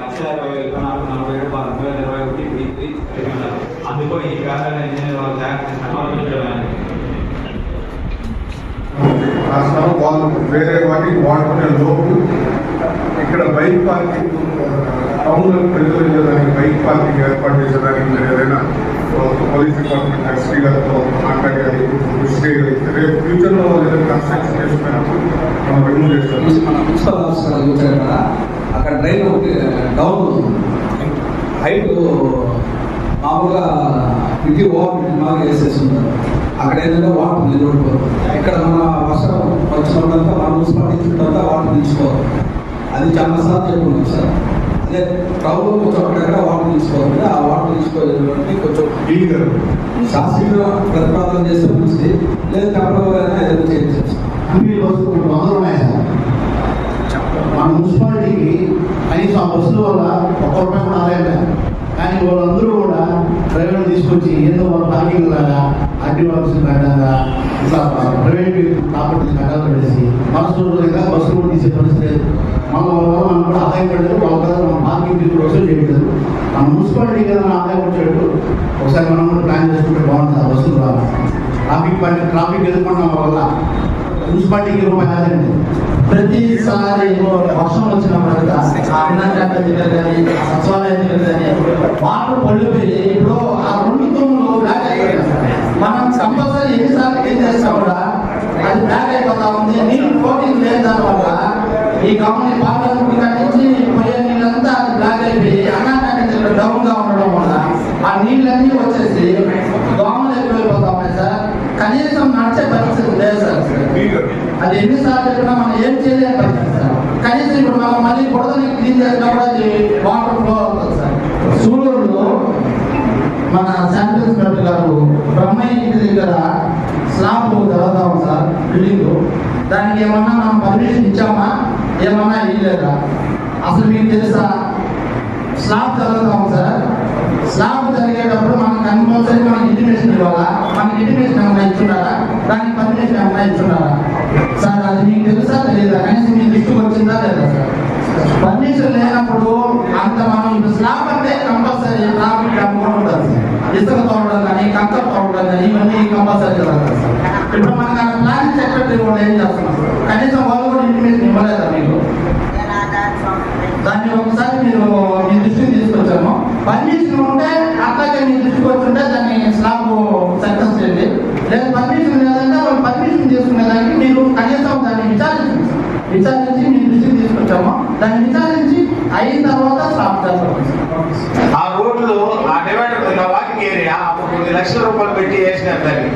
లక్ష ఇరవై వేలు నాలుగు నలభై ఏడు రెండు వేల ఇరవై ఒకటి వీక్లీ అందుకో ఈ కార్యాలయం ఇంజనీర్ వాళ్ళు జాగ్రత్త సమర్పించడానికి ఆ స్థలం వాళ్ళు వేరే వాటికి వాడుకునే లోపు ఇక్కడ బైక్ పార్కింగ్ టౌన్లో ప్రజలు బైక్ పార్కింగ్ ఏర్పాటు చేసేదానికి మీరు ఏదైనా పోలీస్ డిపార్ట్మెంట్ ఎస్పీ గారితో మాట్లాడాలి రేపు ఫ్యూచర్లో ఏదైనా కన్స్ట్రక్షన్ చేసుకున్నప్పుడు మనం రిమూవ్ చేస్తాం మన మున్సిపల్ ఆఫీసర్ చూసారు కదా అక్కడ డ్రైన్ ఒకటి డౌన్ ఉంది. హైట్ మామూలుగా ఇది ఓవర్ బాగా వేసేసి ఉన్నారు అక్కడ ఏంటంటే వాటర్ నిలబడిపోతుంది ఇక్కడ మన వర్షం వచ్చినప్పుడంతా మన మున్సిపాలిటీ చుట్టంతా వాటర్ నిలిచిపోతుంది అది చాలా సార్లు చెప్పుకున్నాం సార్. అదే టౌన్లో కొంచెం అక్కడక్కడ వాటర్ నిలిచిపోతుంది ఆ వాటర్ నిలిచిపోయేటువంటి కొంచెం శాస్త్రీయ ప్రతిపాదన చేసే మంచిది. లేదు తప్పకుండా ఏదైనా చేయించవచ్చు అన్ని ఉన్నాయి సార్. మన మున్సిపాలిటీకి కనీసం ఆ బస్సుల వల్ల ఒక్క రూపాయి కూడా ఆదాయం లేదు కానీ వాళ్ళందరూ కూడా డ్రైవర్లు తీసుకొచ్చి ఏదో వాళ్ళ పార్కింగ్ లాగా అడ్డి ఆఫీసులు కట్టాగా ఇట్లా ప్రైవేట్ ప్రాపర్టీ కట్టాలు పెట్టేసి బస్సు లేదా బస్సులు కూడా తీసే పరిస్థితి లేదు. మన వల్ల మనం కూడా ఆదాయం పడలేదు. వాళ్ళ కదా మనం పార్కింగ్ ఫీజు వసూలు చేయట్లేదు. మన మున్సిపాలిటీ కదా ఆదాయం వచ్చేట్టు ఒకసారి మనం కూడా ప్లాన్ చేసుకుంటే బాగుంటుంది. ఆ బస్సులు రావాలి ట్రాఫిక్ పని ట్రాఫిక్ ఎదుర్కొన్న వల్ల మున్సిపాలిటీకి రూపాయి ఆదాయం లేదు. ప్రతిసారి వర్షం వచ్చినప్పుడు అభినందన దగ్గర కానీ సచివాలయం దగ్గర కానీ వాటర్ పడిపోయి ఇప్పుడు ఆ రెండు తూములు బ్లాక్ అయిపోయాయి మనం కంపల్సరీ ఎన్నిసార్లు ఏం చేస్తా కూడా అది బ్యాక్ అయిపోతా ఉంది. నీళ్ళు ఫ్లోటింగ్ లేదు దానివల్ల ఈ గవర్నమెంట్ పార్లమెంట్ కట్టించి పోయే నీళ్ళంతా అది బ్లాక్ అయిపోయి అనాథ డౌన్గా ఉండడం వల్ల ఆ నీళ్ళన్నీ వచ్చేసి దోమలు ఎక్కువైపోతా ఉన్నాయి సార్. కనీసం నడిచే పరిస్థితి లేదు సార్. అది ఎన్నిసార్లు చెప్పినా మనం ఏం చేయలేని పరిస్థితి సార్. కనీసం ఇప్పుడు మనం మళ్ళీ బుడదని క్లీన్ చేసినా కూడా అది వాటర్ ఫ్లో అవుతుంది సార్. సూర్యుడు మన శాంపిల్స్ ఇన్స్పెక్టర్ గారు బ్రహ్మయ్య ఇంటి దగ్గర స్లాబ్ చదువుతాం సార్ బిల్డింగ్ దానికి ఏమన్నా మనం పర్మిషన్ ఇచ్చామా? ఏమన్నా ఇవ్వలేదా అసలు మీకు తెలుసా? స్లాబ్ చదువుతాం సార్. స్లాబ్ జరిగేటప్పుడు మనకు కంపల్సరీ మనకి ఇంటిమేషన్ ఇవ్వాలా? మనకి ఇంటిమేషన్ ఏమన్నా ఇచ్చున్నారా? దానికి పర్మిషన్ ఏమన్నా ఇచ్చున్నారా? సార్ అది మీకు తెలుసా తెలియదా? కనీసం మీ దృష్టికి వచ్చిందా లేదా సార్? పర్మిషన్ లేనప్పుడు అంత మనం స్లాబ్ అంటే కంపల్సరీ ట్రాఫిక్ అమ్ముకుంటూ ఉంటుంది సార్ ఇసుక తోడడం కానీ ఇవన్నీ కంపల్సరీ ఇప్పుడు మనకు ఆ ప్లాన్ సెక్రటరీ కూడా ఏం చేస్తున్నాం కనీసం వాళ్ళు కూడా ఇంటిమేషన్ ఇవ్వలేదా మీకు దాన్ని ఒకసారి మీరు మీ దృష్టికి తీసుకొచ్చాము పర్మిషన్ ఉంటే అట్లాగే మీ దృష్టికి వచ్చుంటే దాన్ని స్లాబ్ సక్సెస్ చేయండి లేదు పర్మిషన్ లేదంటే వాళ్ళు పర్మిషన్ తీసుకునే దానికి మీరు కనీసం దాన్ని విచారించండి విచారించి మీ దృష్టికి తీసుకొచ్చాము దాన్ని విచారించి అయిన తర్వాత స్లాబ్ చేస్తాం ఆ రోడ్లు ఆ డివైడర్ ఉంది ఆ వాకింగ్ ఏరియా కొన్ని లక్షల రూపాయలు పెట్టి వేసినారు దాన్ని.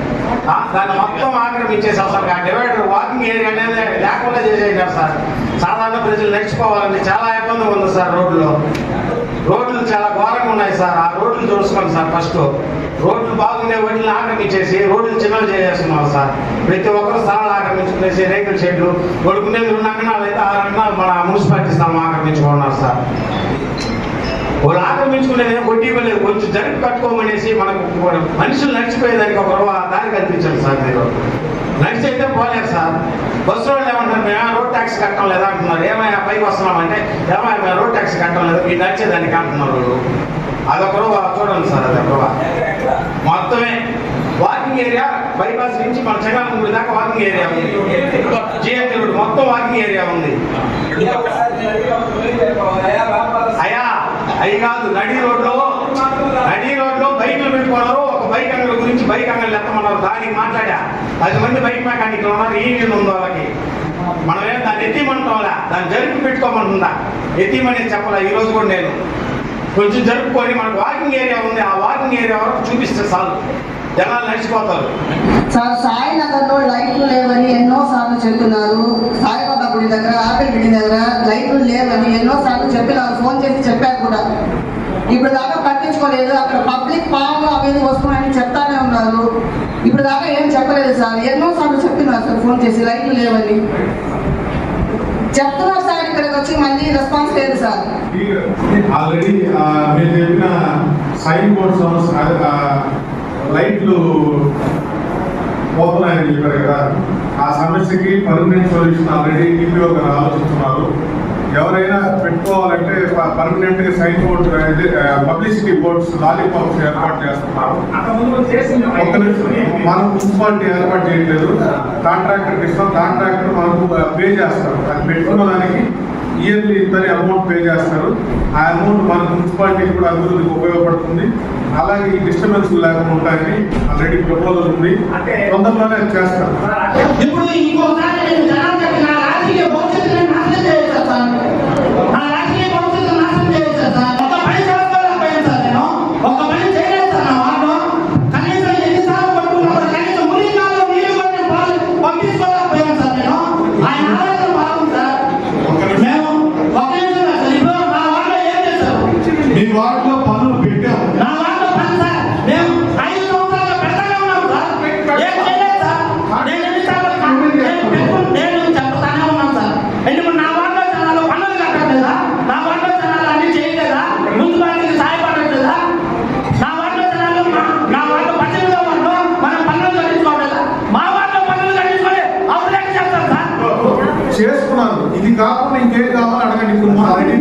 దాన్ని మొత్తం ఆక్రమించేసి సార్ ఆ డివైడర్ వాకింగ్ ఏరియా అనేది లేకుండా చేసేసారు సార్. సాధారణ ప్రజలు నడిచిపోవాలంటే చాలా ఇబ్బంది ఉంది సార్ రోడ్లో రోడ్లు చాలా ఘోరంగా ఉన్నాయి సార్. ఆ రోడ్లు చూసుకోండి సార్ ఫస్ట్. రోడ్లు బాగుండే వాటిని ఆక్రమించేసి రోడ్లు చిన్నలు చేసేస్తున్నాం సార్. ప్రతి ఒక్కరు స్థలాలు ఆక్రమించుకునేసి రేకుల షెడ్లు కొడుకునేది రెండు అంగనాలు అయితే ఆరు అంగనాలు మన మున్సిపాలిటీ స్థలం ఆక్రమించుకున్నారు సార్. వాళ్ళు ఆక్రమించుకునేది ఏం వడ్డీ ఇవ్వలేదు కొంచెం జరిపి కట్టుకోమనేసి మనకు మనుషులు నడిచిపోయేదానికి ఒక రూపా దారి కల్పించారు సార్ మీరు. నడిచి అయితే పోలేదు సార్. బస్సు వాళ్ళు ఏమంటారు మేము రోడ్ ట్యాక్స్ కట్టడం లేదా? అంటున్నారు. ఏమైనా పైకి వస్తున్నామంటే ఏమైనా మేము రోడ్ ట్యాక్స్ కట్టడం లేదు మీరు నడిచేదానికి అంటున్నారు వాళ్ళు. అదొక రూపా చూడండి సార్ అదొక రూపా మొత్తమే. వాకింగ్ ఏరియా బైపాస్ నుంచి మన చెంగాలం దాకా వాకింగ్ ఏరియా ఉంది. జిఎంటీ రోడ్ మొత్తం వాకింగ్ ఏరియా ఉంది. దానికి మాట్లాడా? పది మంది బయట మెకానిక్లు ఉన్నారు ఈ నీళ్ళు వాళ్ళకి? మనమేం దాన్ని ఎత్తిమంటాంలా దాన్ని జరిపి పెట్టుకోమంటుందా? ఎత్తిమని చెప్పాలా? ఈ రోజు కూడా నేను. కొంచెం జరుపుకొని మనకు వాకింగ్ ఏరియా ఉంది. ఆ వాకింగ్ ఏరియా వరకు చూపిస్తే చాలు. జనాలు నడిచిపోతారు. సార్ సాయి నగర్లో లైట్లు లేవని ఎన్నో సార్లు చెప్తున్నారు. సాయిబాబా గుడి దగ్గర ఆపిల్ బిల్డింగ్ దగ్గర లైట్లు లేవని ఎన్నో సార్లు చెప్పినారు. ఫోన్ చేసి చెప్పారు కూడా. ఇప్పుడు దాకా పట్టించుకోలేదు. అక్కడ పబ్లిక్ పాలు అవి వస్తున్నాయని చెప్పారు. ఇప్పుడు దాకా ఏం చెప్పలేదు సార్. ఎన్నో సార్లు చెప్తున్నారు సార్ ఫోన్ చేసి లైట్లు లేవని. చెప్తున్నారు సార్ ఇక్కడికి వచ్చి మళ్ళీ రెస్పాన్స్ లేదు సార్. ఆల్రెడీ మీరు చెప్పిన సైన్ బోర్డ్ సమస్య లైట్లు పోతున్నాయని చెప్పారు కదా. ఆ సమస్యకి పర్మనెంట్ సొల్యూషన్ ఆల్రెడీ టీపీఓ గారు ఆలోచిస్తున్నారు. ఎవరైనా పెట్టుకోవాలంటే పర్మనెంట్గా sign board publicity boards lollipops ఏర్పాటు చేస్తున్నారు. మనం మున్సిపాలిటీ ఏర్పాటు చేయట్లేదు. కాంట్రాక్టర్ ఇస్తాం కాంట్రాక్టర్ మనకు పే చేస్తారు. అది పెట్టుకున్న దానికి ఇయర్లీ ఇంతని అమౌంట్ పే చేస్తారు. ఆ అమౌంట్ మన మున్సిపాలిటీకి కూడా అభివృద్ధికి ఉపయోగపడుతుంది. అలాగే ఈ డిస్టర్బెన్స్ లేకుండా ఉంటాయని ఆల్రెడీ ప్రపోజల్ ఉంది. తొందరలోనే అది చేస్తారు.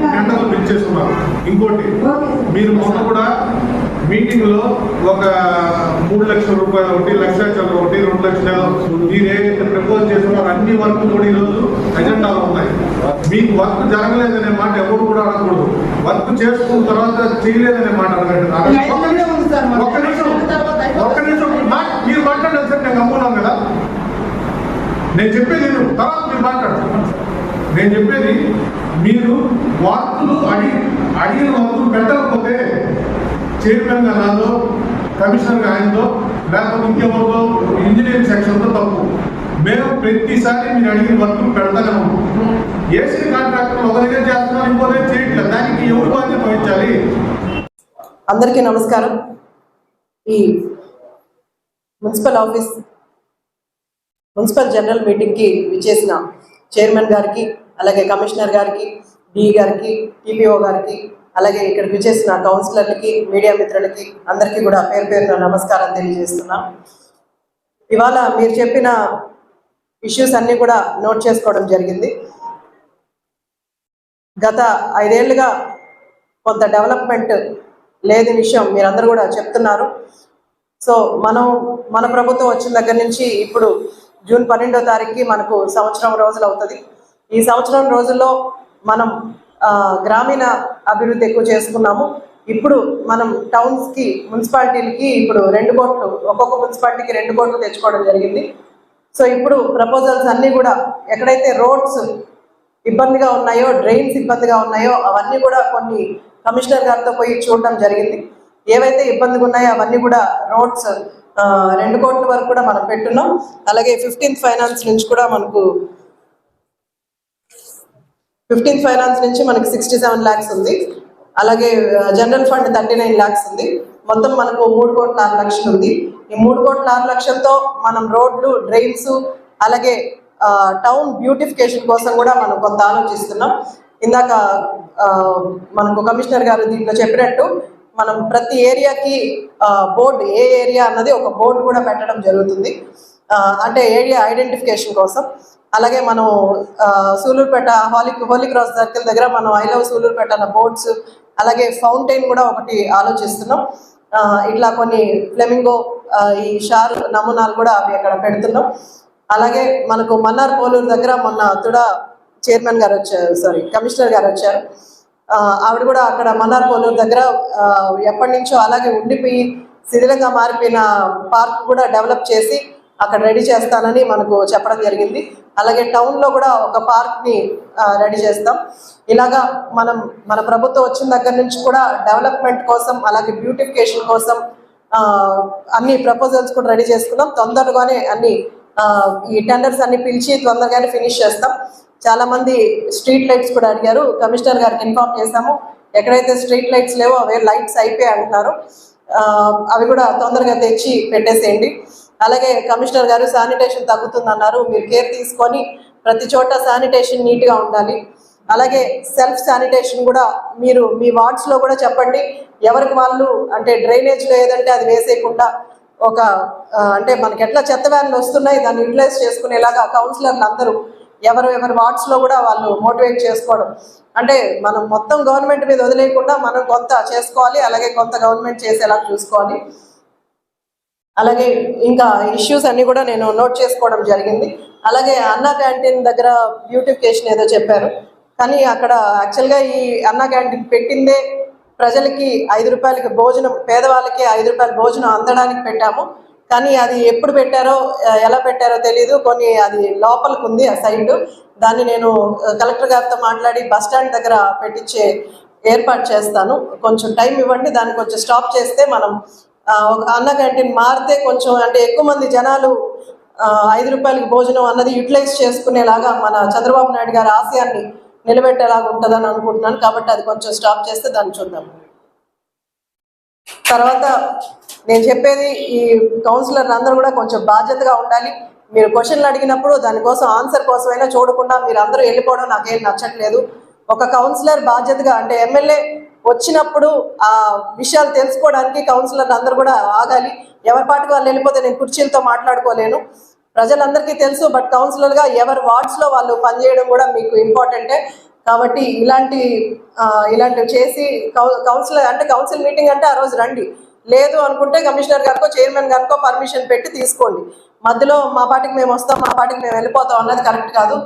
టెండర్లు పిలిచేస్తున్నారు ఇంకోటి మీరు మొన్న కూడా మీటింగ్లో ఒక మూడు లక్షల రూపాయలు ఒకటి లక్ష ఒకటి రెండు లక్షలు మీరు ఏదైతే ప్రపోజ్ చేస్తున్నారో. అన్ని వర్క్ కూడా ఈరోజు ఎజెండాలో ఉన్నాయి. మీకు వర్క్ జరగలేదనే మాట ఎవరు కూడా అడగకూడదు వర్క్ చేసుకున్న తర్వాత చేయలేదనే మాట అడగండి. ఒక్క నిమిషం ఒక్క నిమిషం మీరు మాట్లాడాలి సార్ నేను గమ్మున్నాను కదా? నేను చెప్పేది. తర్వాత మీరు మాట్లాడతారు నేను చెప్పేది మీరు వార్తలు అడిగి అడిగిన వార్తలు పెట్టకపోతే చైర్మన్గా నాదో కమిషనర్ ఆయనతో లేకపోతే ఇంకెవరితో ఇంజనీరింగ్ సెక్షన్తో తప్పు. మేము ప్రతిసారి మీరు అడిగిన వర్కులు పెడతానే ఉంటాం ఏసీ కాంట్రాక్టర్ ఒక దగ్గర చేస్తున్నారు ఇంకో దగ్గర చేయట్లేదు. దానికి ఎవరు బాధ్యత వహించాలి? అందరికీ నమస్కారం. ఈ మున్సిపల్ ఆఫీస్ మున్సిపల్ జనరల్ మీటింగ్కి విచ్చేసిన చైర్మన్ గారికి అలాగే కమిషనర్ గారికి డి గారికి టీపీఓ గారికి అలాగే ఇక్కడ విచేసిన కౌన్సిలర్లకి మీడియా మిత్రులకి అందరికీ కూడా పేరు పేరున నమస్కారం తెలియజేస్తున్నా. ఇవాళ మీరు చెప్పిన ఇష్యూస్ అన్నీ కూడా నోట్ చేసుకోవడం జరిగింది. గత ఐదేళ్ళుగా కొంత డెవలప్మెంట్ లేని విషయం మీరందరూ కూడా చెప్తున్నారు. సో మనం మన ప్రభుత్వం వచ్చిన దగ్గర నుంచి ఇప్పుడు జూన్ పన్నెండో తారీఖుకి మనకు సంవత్సరం రోజులు అవుతుంది ఈ సంవత్సరం రోజుల్లో మనం గ్రామీణ అభివృద్ధి ఎక్కువ చేసుకున్నాము. ఇప్పుడు మనం టౌన్స్కి మున్సిపాలిటీలకి ఇప్పుడు రెండు కోట్లు ఒక్కొక్క మున్సిపాలిటీకి రెండు కోట్లు తెచ్చుకోవడం జరిగింది. సో ఇప్పుడు ప్రపోజల్స్ అన్నీ కూడా ఎక్కడైతే రోడ్స్ ఇబ్బందిగా ఉన్నాయో డ్రైన్స్ ఇబ్బందిగా ఉన్నాయో అవన్నీ కూడా కొన్ని కమిషనర్ గారితో పోయి చూడడం జరిగింది. ఏవైతే ఇబ్బందిగా ఉన్నాయో అవన్నీ కూడా రోడ్స్ రెండు కోట్ల వరకు కూడా మనం పెట్టున్నాం. అలాగే ఫిఫ్టీన్త్ ఫైనాన్స్ నుంచి కూడా మనకు ఫిఫ్టీన్ ఫైనాన్స్ నుంచి మనకి సిక్స్టీ సెవెన్ ల్యాక్స్ ఉంది. అలాగే general fund thirty nine lakhs ఉంది. మొత్తం మనకు మూడు కోట్ల ఆరు లక్షలు ఉంది. ఈ మూడు కోట్ల ఆరు లక్షలతో మనం రోడ్లు డ్రైన్స్ అలాగే టౌన్ బ్యూటిఫికేషన్ కోసం కూడా మనం కొంత ఆలోచిస్తున్నాం. ఇందాక మనకు కమిషనర్ గారు దీంట్లో చెప్పినట్టు మనం ప్రతి ఏరియాకి బోర్డు ఏ ఏరియా అన్నది ఒక బోర్డు కూడా పెట్టడం జరుగుతుంది. అంటే ఏరియా ఐడెంటిఫికేషన్ కోసం. అలాగే మనం Sullurpeta holy holy cross circle దగ్గర మనం ఐ లవ్ సూలూరుపేట అన్న బోర్డ్స్ అలాగే ఫౌంటైన్ కూడా ఒకటి ఆలోచిస్తున్నాం. ఇట్లా కొన్ని ఫ్లెమింగో ఈ షార్ నమూనాలు కూడా అవి అక్కడ పెడుతున్నాం. అలాగే మనకు మన్నార్ పోలూరు దగ్గర మొన్న తుడా చైర్మన్ గారు వచ్చారు సారీ కమిషనర్ గారు వచ్చారు. ఆవిడ కూడా అక్కడ మన్నార్ పోలూరు దగ్గర ఎప్పటి నుంచో అలాగే ఉండిపోయి శిథిలంగా మారిపోయిన పార్క్ కూడా డెవలప్ చేసి అక్కడ రెడీ చేస్తానని మనకు చెప్పడం జరిగింది. అలాగే టౌన్లో కూడా ఒక పార్క్ని రెడీ చేస్తాం. ఇలాగా మనం మన ప్రభుత్వం వచ్చిన దగ్గర నుంచి కూడా డెవలప్మెంట్ కోసం అలాగే బ్యూటిఫికేషన్ కోసం అన్ని ప్రపోజల్స్ కూడా రెడీ చేసుకున్నాం. తొందరగానే అన్ని ఈ టెండర్స్ అన్ని పిలిచి తొందరగానే ఫినిష్ చేస్తాం. చాలా మంది స్ట్రీట్ లైట్స్ కూడా అడిగారు. కమిషనర్ గారికి ఇన్ఫార్మ్ చేశాము. ఎక్కడైతే స్ట్రీట్ లైట్స్ లేవో అవే లైట్స్ అయిపోయాయి అంటున్నారు అవి కూడా తొందరగా తెచ్చి పెట్టేసేయండి. అలాగే కమిషనర్ గారు శానిటేషన్ తగ్గుతుందన్నారు. మీరు కేర్ తీసుకొని ప్రతి చోట శానిటేషన్ నీట్గా ఉండాలి. అలాగే సెల్ఫ్ శానిటేషన్ కూడా మీరు మీ వార్డ్స్లో కూడా చెప్పండి. ఎవరికి వాళ్ళు అంటే డ్రైనేజ్లో ఏదంటే అది వేసేయకుండా ఒక అంటే మనకి ఎట్లా చెత్త వ్యాన్లు వస్తున్నాయి దాన్ని యూటిలైజ్ చేసుకునేలాగా కౌన్సిలర్లు అందరూ ఎవరు ఎవరి వార్డ్స్లో కూడా వాళ్ళు మోటివేట్ చేసుకోవడం. అంటే మనం మొత్తం గవర్నమెంట్ మీద వదిలేయకుండా మనం కొంత చేసుకోవాలి అలాగే కొంత గవర్నమెంట్ చేసేలా చూసుకోవాలి. అలాగే ఇంకా ఇష్యూస్ అన్ని కూడా నేను నోట్ చేసుకోవడం జరిగింది. అలాగే అన్నా క్యాంటీన్ దగ్గర బ్యూటిఫికేషన్ ఏదో చెప్పారు. కానీ అక్కడ యాక్చువల్గా ఈ అన్నా క్యాంటీన్ పెట్టిందే ప్రజలకి ఐదు రూపాయలకి భోజనం పేదవాళ్ళకి ఐదు రూపాయల భోజనం అందడానికి పెట్టాము. కానీ అది ఎప్పుడు పెట్టారో ఎలా పెట్టారో తెలియదు కొన్ని అది లోపలికి ఉంది ఆ సైడ్ దాన్ని నేను కలెక్టర్ గారితో మాట్లాడి బస్ స్టాండ్ దగ్గర పెట్టించే ఏర్పాటు చేస్తాను. కొంచెం టైం ఇవ్వండి. దాన్ని కొంచెం స్టాప్ చేస్తే మనం అన్న క్యాంటీన్ మారితే కొంచెం అంటే ఎక్కువ మంది జనాలు ఐదు రూపాయలకి భోజనం అన్నది యూటిలైజ్ చేసుకునేలాగా మన చంద్రబాబు నాయుడు గారి ఆశయాన్ని నిలబెట్టేలాగా ఉంటుందని అనుకుంటున్నాను. కాబట్టి అది కొంచెం స్టాప్ చేస్తే దాన్ని చూద్దాం. తర్వాత నేను చెప్పేది ఈ కౌన్సిలర్ అందరూ కూడా కొంచెం బాధ్యతగా ఉండాలి. మీరు క్వశ్చన్లు అడిగినప్పుడు దానికోసం ఆన్సర్ కోసమైనా చూడకుండా మీరు అందరూ వెళ్ళిపోవడం నాకేం నచ్చట్లేదు. ఒక కౌన్సిలర్ బాధ్యతగా అంటే ఎమ్మెల్యే వచ్చినప్పుడు ఆ విషయాలు తెలుసుకోవడానికి కౌన్సిలర్ అందరూ కూడా ఆగాలి. ఎవరి పాటికి వాళ్ళు వెళ్ళిపోతే నేను కుర్చీలతో మాట్లాడుకోలేను. ప్రజలందరికీ తెలుసు బట్ కౌన్సిలర్గా ఎవరి వార్డ్స్లో వాళ్ళు పనిచేయడం కూడా మీకు ఇంపార్టెంటే. కాబట్టి ఇలాంటి ఇలాంటివి చేసి కౌ- కౌన్సిలర్ అంటే కౌన్సిల్ మీటింగ్ అంటే ఆ రోజు రండి. లేదు అనుకుంటే కమిషనర్ గారికో చైర్మన్ గారికో పర్మిషన్ పెట్టి తీసుకోండి. మధ్యలో మా పాటికి మేము వస్తాం మా పాటికి మేము వెళ్ళిపోతాం అన్నది కరెక్ట్ కాదు.